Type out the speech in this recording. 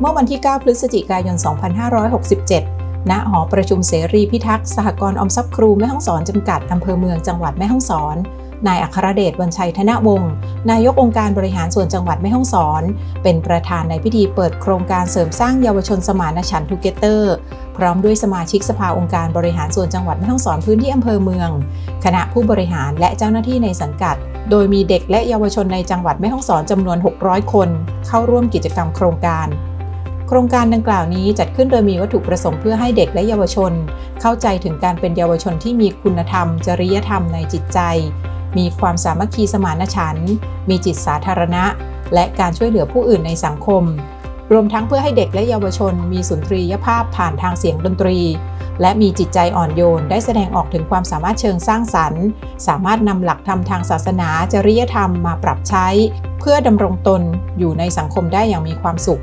เมื่อวันที่ 9 พฤศจิกายน 2567 ณ หอประชุมเสรีพิทักษ์สหกรณ์อมทรัพย์ครูแม่ฮ่องสอนจำกัดอำเภอเมืองจังหวัดแม่ฮ่องสอน นายอัครเดชวันชัยธนวงศ์ นายกองค์การบริหารส่วนจังหวัดแม่ฮ่องสอน เป็นประธานในพิธีเปิดโครงการเสริมสร้างเยาวชนสมานฉันท์ทูเกเตอร์พร้อมด้วยสมาชิกสภาองค์การบริหารส่วนจังหวัดแม่ฮ่องสอนพื้นที่อำเภอเมือง คณะผู้บริหารและเจ้าหน้าที่ในสังกัด โดยมีเด็กและเยาวชนในจังหวัดแม่ฮ่องสอนจำนวน 600 คน เข้าร่วมกิจกรรมโครงการ โครงการดังกล่าวนี้จัดขึ้นโดยมีวัตถุประสงค์เพื่อให้เด็กและเยาวชน เข้าใจถึงการเป็นเยาวชนที่มีคุณธรรม จริยธรรมในจิตใจ มีความสามัคคีสมานฉันท์มีจิตสาธารณะ และการช่วยเหลือผู้อื่นในสังคม รวมทั้งเพื่อให้เด็กและเยาวชน มีสุนทรียภาพผ่านทางเสียงดนตรี และมีจิตใจอ่อนโยน ได้แสดงออกถึงความสามารถเชิงสร้างสรรค์ สามารถนำหลักธรรมทางศาสนา จริยธรรมมาปรับใช้ เพื่อดำรงตนอยู่ในสังคมได้อย่างมีความสุข